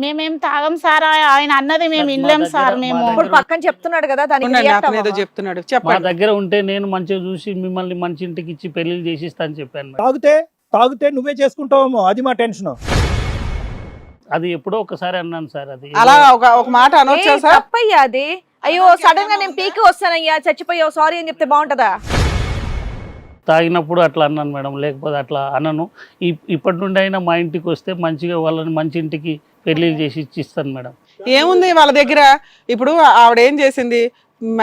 మేమేం తాగం సార్? ఆయన అన్నది మేము దగ్గర- సార్ మేము. ఇప్పుడు పక్కన చెప్తున్నాడు కదా దానికి ఉండండి, react అతను ఏదో అవ్వవా? చెప్తున్నాడు. మా చెప్పండి. దగ్గర ఉంటే నేను మంచిగా చూసి మిమ్మల్ని మంచి ఇంటికి ఇచ్చి పెళ్ళి చేసిస్తా అని చెప్పాను మేడం. తాగితే తాగితే నువ్వే చేసుకుంటావేమో అది మా టెన్షన్. అది ఎప్పుడో ఒకసారి అన్నాను సార్ అది అలా ఒక ఒక మాట అనొచ్చా ఏయ్, సార్? తప్పయ్యా అది. అయ్యో సడన్గా నేను పీకి వస్తానయ్యా చచ్చిపోయావు సారీ అని చెప్తే బాగుంటదా? తాగినప్పుడు అట్లా అన్నాను మేడం లేకపోతే అట్లా అనను. ఇప్- ఇప్పటి నుండి అయినా మా ఇంటికి వస్తే మంచిగా వాళ్ళని మంచి ఇంటికి పెళ్ళి చేసి ఇచ్చిస్తాను మేడం. ఏముంది వాళ్ళ దగ్గర? ఇప్పుడు ఆవిడ ఏం చేసింది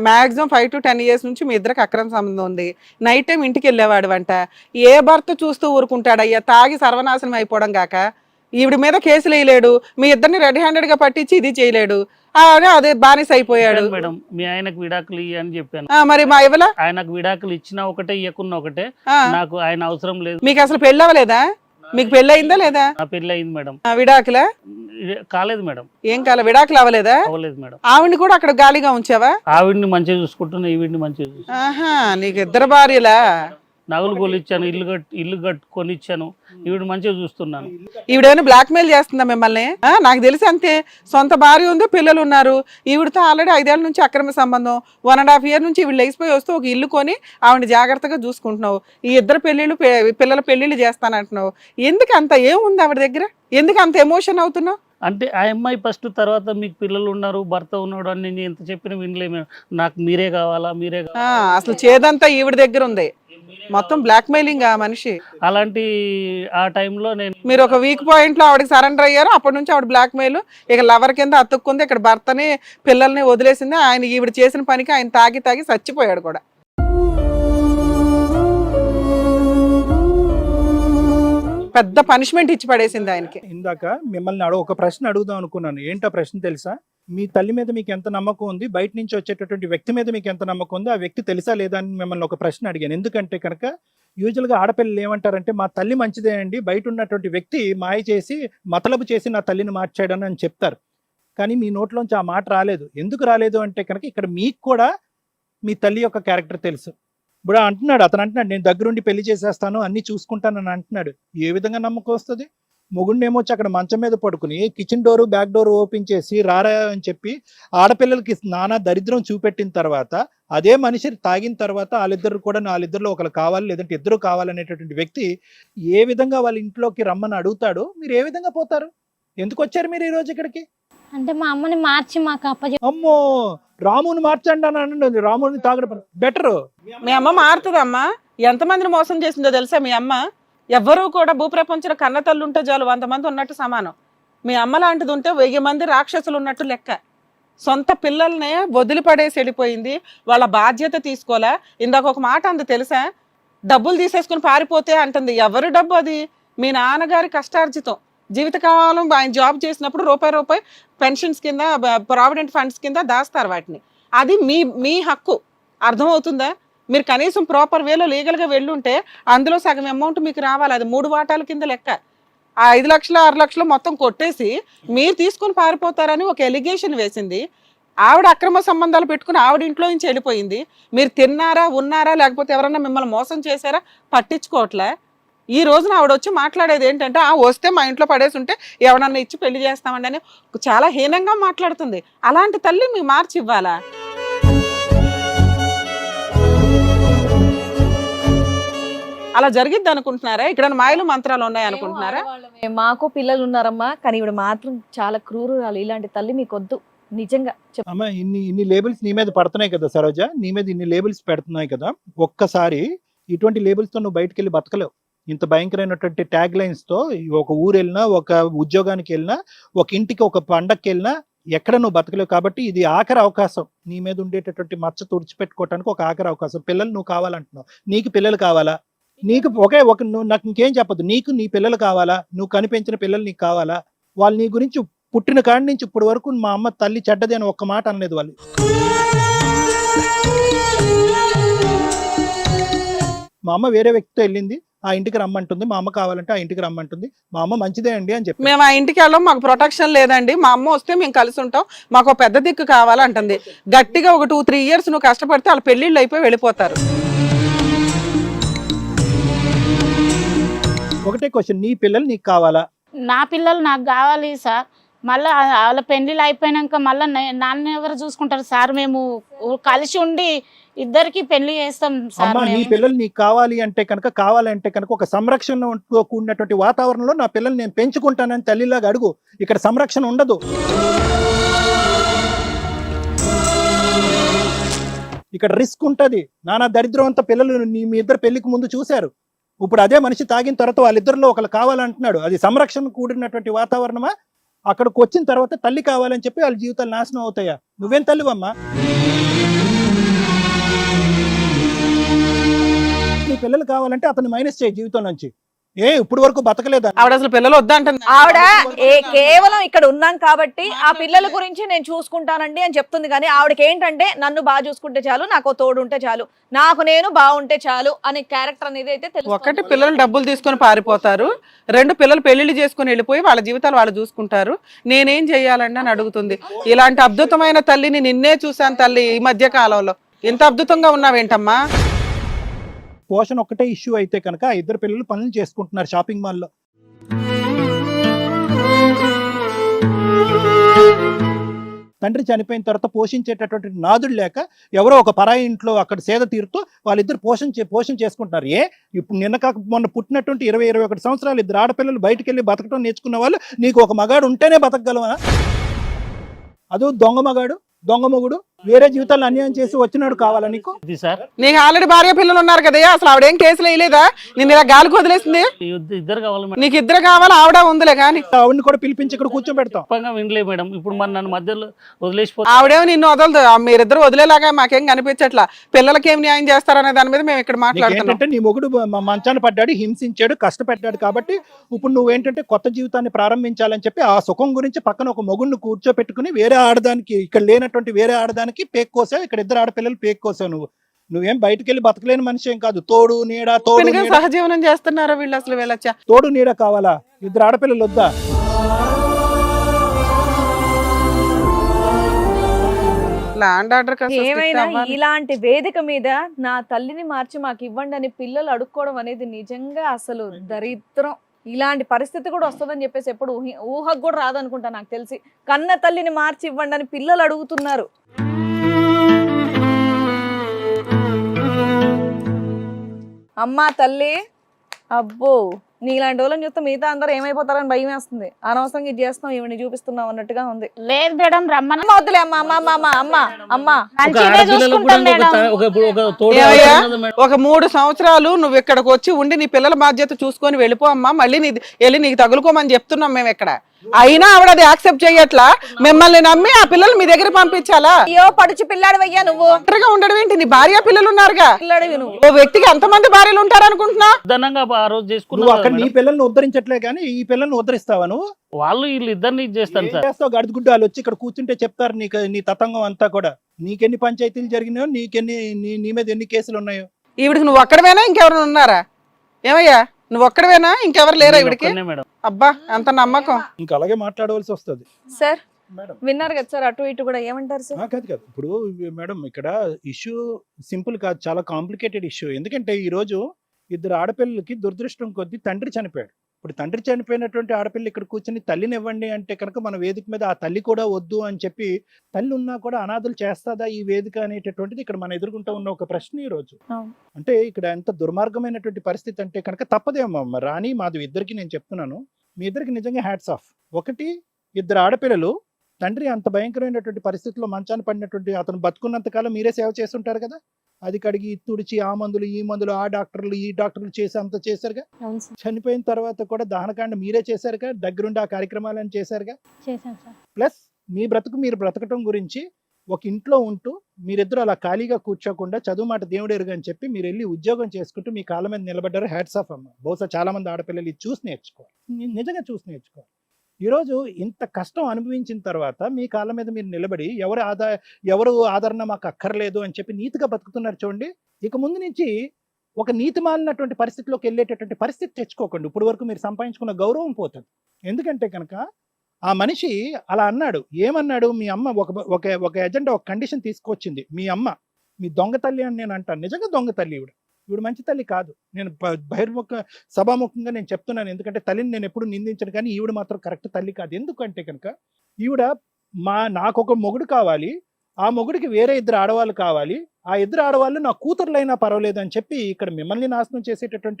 maximum five to ten years నుంచి మీ ఇద్దరికి అక్రమ సంబంధం ఉంది. నైట్ టైం ఇంటికి వెళ్ళేవాడు వంట ఏ భర్త చూస్తూ ఊరుకుంటాడయ్యా తాగి సర్వనాశనం అయిపోవడం కాక. ఈవిడ మీద కేసులు వేయలేడు మీ ఇద్దరిని రెడీ హ్యాండెడ్గా పట్టించి ఇది చేయలేడు. అదే బానిస అయిపోయాడు. మేడం మీ ఆయనకు విడాకులు ఇయ్యి అని చెప్పాను. మరి మా ఇవ్వల ఆయనకు విడాకులు ఇచ్చినా ఒకటే ఇవ్వకున్నా ఒకటే. నాకు ఆయన అవసరం లేదు. మీకు అసలు పెళ్ళి అవ్వలేదా? మీకు పెళ్ళి అయిందా లేదా? పెళ్ళి అయింది మేడం. విడాకులా? కాలేదు మేడం. ఏం కాల విడాకులు అవ్వలేదా? అవ్వలేదు మేడం. ఆవిడ్ని కూడా అక్కడ గాలిగా ఉంచావా? ఆవిడ్ని మంచిగా చూసుకుంటున్నా ఈవిడ్ని మంచిగా చూసుకుంటున్నా. ఆహా నీకు ఇద్దరు భార్యలా? నగలు కొనిచ్చాను ఇల్లు కట్ ఇల్లు కట్టుకొని ఇచ్చాను ఈవిడ మంచిగా చూస్తున్నాను. ఈవిడేమైనా బ్లాక్ మెయిల్ చేస్తుందా మిమ్మల్ని? ఆ, నాకు తెలిసి అంతే. సొంత భార్య ఉంది పిల్లలు ఉన్నారు. ఈవిడతో ఆల్రెడీ ఐదేళ్ళ నుంచి అక్రమ సంబంధం. వన్ అండ్ హాఫ్ ఇయర్ నుంచి ఈవిడ లేచిపోయి వస్తూ ఒక ఇల్లు కొని ఆవిడ జాగ్రత్తగా చూసుకుంటున్నావు. ఈ ఇద్దరు పెళ్ళిళ్ళు పె- పిల్లల పెళ్ళిళ్ళు చేస్తానంటున్నావు. ఎందుకు అంత ఏముంది ఆవిడ దగ్గర? ఎందుకు అంత ఎమోషన్ అవుతున్నావు? అంటే ఆ అమ్మాయి ఫస్ట్ తర్వాత మీకు పిల్లలు ఉన్నారు భర్త ఉన్నాడు అని నేను ఎంత చెప్పినా వినలేము. నాకు మీరే కావాలా మీరే కావాలా? ఆ, అసలు చేదంతా ఈవిడ దగ్గర ఉంది. మొత్తం బ్లాక్ మెయిలింగ్ ఆ మనిషి? అలాంటి ఆ టైంలో నేను మీరు ఒక వీక్ పాయింట్లో ఆవిడకి సరెండర్ అయ్యారు అప్పటి నుంచి ఆవిడ బ్లాక్ మెయిల్ ఇక లవర్ కింద అతుక్కుంది ఇక్కడ భర్తని పిల్లల్ని వదిలేసింది. ఆయన ఈవిడ చేసిన పనికి ఆయన తాగి తాగి చచ్చిపోయాడు కూడా. పెద్ద పనిష్మెంట్ ఇచ్చి పడేసింది ఆయనకి. ఇందాక మిమ్మల్ని అడుగు ఒక ప్రశ్న అడుగుదాం అనుకున్నాను. ఏంటో ప్రశ్న తెలుసా? మీ తల్లి మీద మీకు ఎంత నమ్మకం ఉంది? బయట నుంచి వచ్చేటటువంటి వ్యక్తి మీద మీకు ఎంత నమ్మకం ఉంది? ఆ వ్యక్తి తెలుసా లేదా అని మిమ్మల్ని ఒక ప్రశ్న అడిగాను. ఎందుకంటే కనుక యూజువల్గా ఆడపిల్లలు ఏమంటారంటే మా తల్లి మంచిదే అండి. బయట ఉన్నటువంటి వ్యక్తి మాయ చేసి మతలబు చేసి నా తల్లిని మార్చాడని అని చెప్తారు. కానీ మీ నోట్లోంచి ఆ మాట రాలేదు. ఎందుకు రాలేదు అంటే కనుక ఇక్కడ మీకు కూడా మీ తల్లి యొక్క క్యారెక్టర్ తెలుసు. ఇప్పుడు అంటున్నాడు అతను అంటున్నాడు నేను దగ్గరుండి పెళ్ళి చేసేస్తాను అన్ని చూసుకుంటానని అంటున్నాడు. ఏ విధంగా నమ్మకం వస్తుంది? మొగుడిని ఏమొచ్చి అక్కడ మంచం మీద పడుకుని kitchen door back door open చేసి రారా అని చెప్పి ఆడపిల్లలకి నానా దరిద్రం చూపెట్టిన తర్వాత అదే మనిషి తాగిన తర్వాత వాళ్ళిద్దరు కూడా వాళ్ళిద్దరిలో ఒకరు కావాలి లేదంటే ఇద్దరు కావాలనేటటువంటి వ్యక్తి ఏ విధంగా వాళ్ళ ఇంట్లోకి రమ్మని అడుగుతాడో మీరు ఏ విధంగా పోతారు? ఎందుకు వచ్చారు మీరు ఈ రోజు ఇక్కడికి? అంటే మా అమ్మని మార్చి మాకు అప్పచె అమ్మో! రాముని మార్చండి అని అనండి రాముని తాగడం బెటర్. మీ అమ్మ మారుతుందమ్మా. ఎంతమందిని మోసం చేసిందో తెలుసా మీ అమ్మ? ఎవ్వరూ కూడా భూప్రపంచంలో కన్న తల్లి ఉంటే చాలు వంద మంది ఉన్నట్టు సమానం. మీ అమ్మ లాంటిది ఉంటే వెయ్యి మంది రాక్షసులు ఉన్నట్టు లెక్క. సొంత పిల్లల్ని వదిలిపడేసి వెళ్ళిపోయింది. వాళ్ళ బాధ్యత తీసుకోలే. ఇందాక ఒక మాట అంది తెలుసా? డబ్బులు తీసేసుకుని పారిపోతే అంటుంది. ఎవరి డబ్బు అది? మీ నాన్నగారి కష్టార్జితం. జీవితకాలం ఆయన జాబ్ చేసినప్పుడు రూపాయి రూపాయి పెన్షన్స్ కింద ప్రావిడెంట్ ఫండ్స్ కింద దాస్తారు వాటిని. అది మీ మీ హక్కు. అర్థమవుతుందా? మీరు కనీసం ప్రాపర్ వేలో లీగల్గా వెళ్ళుంటే అందులో సగం అమౌంట్ మీకు రావాలి. అది మూడు వాటాల కింద లెక్క. ఆ ఐదు లక్షల ఆరు లక్షలు మొత్తం కొట్టేసి మీరు తీసుకుని పారిపోతారని ఒక ఎలిగేషన్ వేసింది. ఆవిడ అక్రమ సంబంధాలు పెట్టుకుని ఆవిడ ఇంట్లో నుంచి వెళ్ళిపోయింది. మీరు తిన్నారా ఉన్నారా లేకపోతే ఎవరన్నా మిమ్మల్ని మోసం చేశారా పట్టించుకోవట్లే. ఈ రోజున ఆవిడ వచ్చి మాట్లాడేది ఏంటంటే ఆ వస్తే మా ఇంట్లో పడేసి ఉంటే ఎవరన్నా ఇచ్చి పెళ్ళి చేస్తామండి అని చాలా హీనంగా మాట్లాడుతుంది. అలాంటి తల్లి మీ మార్చి ఇవ్వాలా? అలా జరిగిద్ది అనుకుంటున్నారా? ఇక్కడ మాయలు మంత్రాలు ఉన్నాయి అనుకుంటున్నారా. మాకు పిల్లలు ఉన్నారమ్మా కానీ ఇవిడ మాత్రం చాలా క్రూరురాలు. ఇలాంటి తల్లి మీకు వద్దు నిజంగా చెప్ అమ్మ ఇన్ని ఇన్ని లేబుల్స్ నీ మీద పడుతున్నాయి కదా సరోజ? నీ మీద ఇన్ని లేబుల్స్ పెడుతున్నాయి కదా? ఒక్కసారి ఇటువంటి లేబుల్స్తో నువ్వు బయటకు వెళ్ళి బతకలేవు. ఇంత భయంకరమైనటువంటి ట్యాగ్ లైన్స్తో ఒక ఊరు వెళ్ళినా ఒక ఉద్యోగానికి వెళ్ళినా ఒక ఇంటికి ఒక పండక్కి వెళ్ళినా ఎక్కడ నువ్వు బతకలేవు కాబట్టి ఇది ఆఖరి అవకాశం. నీ మీద ఉండేటటువంటి మచ్చ తుడిచిపెట్టుకోవడానికి ఒక ఆఖరి అవకాశం. పిల్లలు నువ్వు కావాలంటున్నావు. నీకు పిల్లలు కావాలా? నీకు ఒకే ఒక నువ్వు నాకు ఇంకేం చెప్పదు నీకు నీ పిల్లలు కావాలా? నువ్వు కనిపించిన పిల్లలు నీకు కావాలా? వాళ్ళు నీ గురించి పుట్టిన కాడి నుంచి ఇప్పటి వరకు మా అమ్మ తల్లి చెడ్డది అని ఒక్క మాట అనలేదు వాళ్ళు. మా అమ్మ వేరే వ్యక్తితో వెళ్ళింది. ఆ ఇంటికి రమ్మంటుంది. మా అమ్మ కావాలంటే ఆ ఇంటికి రమ్మంటుంది. మా అమ్మ మంచిదే అండి అని చెప్పి మేము ఆ ఇంటికి వెళ్ళాం మాకు ప్రొటెక్షన్ లేదండి. మా అమ్మ వస్తే మేము కలిసి ఉంటాం. మాకు ఒక పెద్ద దిక్కు కావాలంటుంది. గట్టిగా ఒక టూ త్రీ ఇయర్స్ నువ్వు కష్టపడితే వాళ్ళ పెళ్ళిళ్ళు అయిపోయి వెళ్ళిపోతారు. ఒకటే క్వశ్చన్ నీ పిల్లలు నీకు కావాలా? నా పిల్లలు నాకు కావాలి సార్. మళ్ళా వాళ్ళ పెళ్ళిళ్ళు అయిపోయినాక మళ్ళీ నాన్న ఎవరు చూసుకుంటారు? సార్ మేము కలిసి ఉండి ఇద్దరికి పెళ్ళి చేస్తాం సార్ నీ. పిల్లలు నీకు కావాలి అంటే కనుక కావాలంటే కనుక ఒక సంరక్షణతో కూడినటువంటి వాతావరణంలో నా పిల్లల్ని నేను పెంచుకుంటానని తల్లిలాగా అడుగు. ఇక్కడ సంరక్షణ ఉండదు. ఇక్కడ రిస్క్ ఉంటది. నానా దరిద్రం అంతా పిల్లలు నీ మీ ఇద్దరు పెళ్ళికి ముందు చూశారు. ఇప్పుడు అదే మనిషి తాగిన తర్వాత వాళ్ళిద్దరిలో ఒకరు కావాలంటున్నాడు. అది సంరక్షణ కూడినటువంటి వాతావరణమా? అక్కడికి వచ్చిన తర్వాత తల్లి కావాలని చెప్పి వాళ్ళ జీవితాలు నాశనం అవుతాయా? నువ్వేం తల్లివమ్మా? నీ పిల్లలు కావాలంటే అతను మైనస్ చేయి జీవితం నుంచి. ఏ ఇప్పుడు వరకు బతకలేదా? ఆవిడ అసలు పిల్లలు వద్దంటుంది ఆవిడ ఏ కేవలం ఇక్కడ ఉన్నాం కాబట్టి ఆ పిల్లల గురించి నేను చూసుకుంటానండి అని చెప్తుంది కానీ ఆవిడకి ఏంటంటే నన్ను బాగా చూసుకుంటే చాలు నాకు తోడు ఉంటే చాలు నాకు నేను బాగుంటే చాలు అనే క్యారెక్టర్ అనేది అయితే తెలుస్తుంది. ఒకటి పిల్లలు డబ్బులు తీసుకొని పారిపోతారు రెండు పిల్లలు పెళ్ళిళ్ళు చేసుకొని వెళ్ళిపోయి వాళ్ళ జీవితాలు వాళ్ళు చూసుకుంటారు. నేనేం చెయ్యాలండి అని అడుగుతుంది. ఇలాంటి అద్భుతమైన తల్లిని నిన్నే చూశాను తల్లి ఈ మధ్య కాలంలో. ఇంత అద్భుతంగా ఉన్నావేంటమ్మా? పోషణ ఒక్కటే ఇష్యూ అయితే కనుక ఇద్దరు పిల్లలు పనులు చేసుకుంటున్నారు షాపింగ్ మాల్లో. తండ్రి చనిపోయిన తర్వాత పోషించేటటువంటి నాదుడు లేక ఎవరో ఒక పరాయి ఇంట్లో అక్కడ సేద తీరుతో వాళ్ళిద్దరు పోషణ చే- పోషణ చేసుకుంటున్నారు. ఏ? ఇప్పుడు నిన్న కాక మొన్న పుట్టినటువంటి ఇరవై ఇరవై ఒకటి సంవత్సరాలు ఇద్దరు ఆడపిల్లలు బయటికి వెళ్ళి బతకడం నేర్చుకున్న వాళ్ళు నీకు ఒక మగాడు ఉంటేనే బతకగలవా? అదో దొంగ మగాడు దొంగ మొగుడు వేరే జీవితాలను అన్యాయం చేసి వచ్చినాడు కావాలా నీకు? ఇది సార్. నీకు ఆల్రెడీ భార్య పిల్లలు ఉన్నారు కదా అసలు ఆవిడేం కేసులు వేయలేదా? నేను ఇలా గాలికి వదిలేసింది? ఈ ఇద్ద- ఇద్దరు కావాలి మేడం. నీకు ఇద్దరు కావాలి ఆవిడ ఉందిలే కానీ. ఆవిడని కూడా పిలిపించి ఇక్కడ కూర్చోబెడతాం. తప్పంగా వినలే మేడం. ఇప్పుడు మరి నన్ను మధ్యలో వదిలేసిపోతే ఆవిడేమో నిన్ను వదలదు. ఆ మీరిద్దరు వదిలేలాగా మాకేం కనిపించట్లా? పిల్లలకి ఏం న్యాయం చేస్తారనే దాని మీద మేము ఇక్కడ మాట్లాడుతున్నాం. ఏంటంటే నీ మొగుడు మ- మంచాన పడ్డాడు హింసించాడు కష్టపెట్టాడు కాబట్టి ఇప్పుడు నువ్వేంటంటే కొత్త జీవితాన్ని ప్రారంభించాలని చెప్పి ఆ సుఖం గురించి పక్కన ఒక మొగుడిని కూర్చోపెట్టుకుని వేరే ఆడదానికి ఇక్కడ లేనటువంటి వేరే ఆడదానికి పేక్ కోసావు ఇక్కడ ఇద్దరు ఆడపిల్లలు పేక్ కోసావు నువ్వు. నువ్వేం బయటకు వెళ్ళి బతకలేని మనిషి ఏం కాదు. తోడు నీడ తోడు సహజీవనం చేస్తున్నారా వీళ్ళు అసలు వీళ్ళచ్చా తోడు నీడ కావాలా? ఇద్దరు ఆడపిల్లలు వద్దా? ఏమైనా ఇలాంటి వేదిక మీద నా తల్లిని మార్చి మాకు ఇవ్వండి అని పిల్లలు అడుక్కోవడం అనేది నిజంగా అసలు దరిద్రం. ఇలాంటి పరిస్థితి కూడా వస్తుందని చెప్పేసి ఎప్పుడు ఊహి- ఊహకు కూడా రాదనుకుంటా నాకు తెలిసి. కన్న తల్లిని మార్చి ఇవ్వండి అని పిల్లలు అడుగుతున్నారు. అమ్మా తల్లి! అబ్బో! నీలాంటి వాళ్ళని చూస్తే మిగతా అందరూ ఏమైపోతారని భయం వేస్తుంది. అనవసరంగా ఇది చేస్తున్నాం ఈవిని చూపిస్తున్నాం అన్నట్టుగా ఉంది. లేదు మేడం రమ్మని. అమ్మ వద్దులే అమ్మ అమ్మ అమ్మ అమ్మ అమ్మ అమ్మ. ఒక మంచిగా ఆడపిల్లలకు కూడా చూసుకుంటాం ఒక మేడం. త- ఒక ఒక తోడు ఏమయ్యా? అవసరం ఉన్నది మేడం. ఒక మూడు సంవత్సరాలు నువ్వు ఇక్కడికి వచ్చి ఉండి నీ పిల్లల బాధ్యత చూసుకొని వెళ్ళిపో అమ్మా. మళ్ళీ నీ వెళ్ళి నీకు తగులుకోమని చెప్తున్నాం మేము ఇక్కడ. అయినా ఆవిడ అది యాక్సెప్ట్ చేయట్లా? మిమ్మల్ని నమ్మి ఆ పిల్లలు మీ దగ్గర పంపించాలా? అయ్యో పడుచు పిల్లాడివయ్యా నువ్వు. ఒంటరిగా ఉండడం ఏంటి? నీ భార్య పిల్లలు ఉన్నారుగా పిల్లాడివి నువ్వు. ఓ వ్యక్తికి ఎంతమంది భార్యలు ఉంటారు అనుకుంటున్నా ఉద్దనంగా ఆ రోజు నువ్వు చేసుకున్నా అక్కడ నీ పిల్లల్ని ఉద్ధరించట్లే కానీ ఈ పిల్లల్ని ఉద్ధరిస్తావా నువ్వు? వాళ్ళు వీళ్ళు ఇద్దరిని ఇది చేస్తాను ఏం సార్. చేస్తావు? గడుగుడ్డు వాళ్ళు వచ్చి ఇక్కడ కూర్చుంటే చెప్తారు నీకు నీ తతంగం అంతా కూడా. నీకెన్ని పంచాయతీలు జరిగినాయో నీకెన్ని నీ నీ మీద ఎన్ని కేసులు ఉన్నాయో. ఈవిడికి నువ్వు ఒక్కడవేనా ఇంకెవరు ఉన్నారా? ఏమయ్యా? నువ్వు ఒక్కడవేనా? ఇంకెవరు లేరా నేను ఈవిడికి? మేడం. అబ్బా అంత నమ్మకం. ఇంకా అలాగే మాట్లాడవలసి వస్తుంది. Sir madam. విన్నారు కదా సార్ అటు ఇటు కూడా ఏమంటారు సార్? కాదు కాదు. ఇప్పుడు మేడం ఇక్కడ ఇష్యూ సింపుల్ కాదు చాలా కాంప్లికేటెడ్ ఇష్యూ. ఎందుకంటే ఈ రోజు ఇద్దరు ఆడపిల్లలకి దురదృష్టం కొద్దీ తండ్రి చనిపోయాడు. ఇప్పుడు తండ్రి చనిపోయినటువంటి ఆడపిల్ల ఇక్కడ కూర్చొని తల్లిని ఇవ్వండి అంటే కనుక మన వేదిక మీద ఆ తల్లి కూడా వద్దు అని చెప్పి తల్లి ఉన్నా కూడా అనాథలు చేస్తాదా ఈ వేదిక అనేటటువంటిది ఇక్కడ మన ఎదుర్కొంటూ ఉన్న ఒక ప్రశ్న ఈ రోజు అవును. అంటే ఇక్కడ ఎంత దుర్మార్గమైనటువంటి పరిస్థితి అంటే కనుక తప్పదేమో అమ్మ. రాణి మాధవి ఇద్దరికి నేను చెప్తున్నాను మీ ఇద్దరికి నిజంగా హ్యాట్స్ ఆఫ్ ఒకటి ఇద్దరు ఆడపిల్లలు తండ్రి అంత భయంకరమైనటువంటి పరిస్థితిలో మంచాన పడినటువంటి అతను బతుకున్నంత కాలం మీరే సేవ చేస్తుంటారు కదా అది కడిగి తుడిచి ఆ మందులు ఈ మందులు ఆ డాక్టర్లు ఈ డాక్టర్లు చేసి అంత చేశారుగా? చనిపోయిన తర్వాత కూడా దహనకాండ మీరే చేశారుగా? దగ్గరుండి ఆ కార్యక్రమాలను చేశారుగా? ప్లస్ మీ బ్రతుకు మీరు బ్రతకటం గురించి ఒక ఇంట్లో ఉంటూ మీరిద్దరు అలా ఖాళీగా కూర్చోకుండా చదువు మాట దేవుడు ఎరుగు అని చెప్పి మీరు వెళ్ళి ఉద్యోగం చేసుకుంటూ మీ కాళ్ళ మీద నిలబడ్డారు. హ్యాట్స్ ఆఫ్ అమ్మ. బహుశా చాలా మంది ఆడపిల్లలు చూసి నేర్చుకోవాలి. నిజంగా చూసి నేర్చుకోవాలి. ఈరోజు ఇంత కష్టం అనుభవించిన తర్వాత మీ కాళ్ళ మీద మీరు నిలబడి ఎవరు ఆదా ఎవరు ఆదరణ మాకు అక్కర్లేదు అని చెప్పి నీతిగా బతుకుతున్నారు చూడండి. ఇక ముందు నుంచి ఒక నీతి మాలినటువంటి పరిస్థితిలోకి వెళ్ళేటటువంటి పరిస్థితి తెచ్చుకోకండి. ఇప్పుడు వరకు మీరు సంపాదించుకున్న గౌరవం పోతుంది. ఎందుకంటే కనుక ఆ మనిషి అలా అన్నాడు. ఏమన్నాడు? మీ అమ్మ ఒక ఒక ఒక ఎజెండా ఒక కండిషన్ తీసుకొచ్చింది. మీ అమ్మ మీ దొంగ తల్లి అని నేను అంటాను. నిజంగా దొంగ తల్లి ఈవిడ మంచి తల్లి కాదు. నేను బహిర్ముఖ సభాముఖంగా నేను చెప్తున్నాను. ఎందుకంటే తల్లిని నేను ఎప్పుడు నిందించను కానీ ఈవిడ మాత్రం కరెక్ట్ తల్లి కాదు. ఎందుకంటే కనుక ఈవిడ మా నాకు ఒక మొగుడు కావాలి. ఆ మొగుడికి వేరే ఇద్దరు ఆడవాళ్ళు కావాలి. ఆ ఇద్దరు ఆడవాళ్ళు నా కూతుర్లైనా పర్వాలేదు అని చెప్పి ఇక్కడ మిమ్మల్ని నాశనం చేసేటటువంటి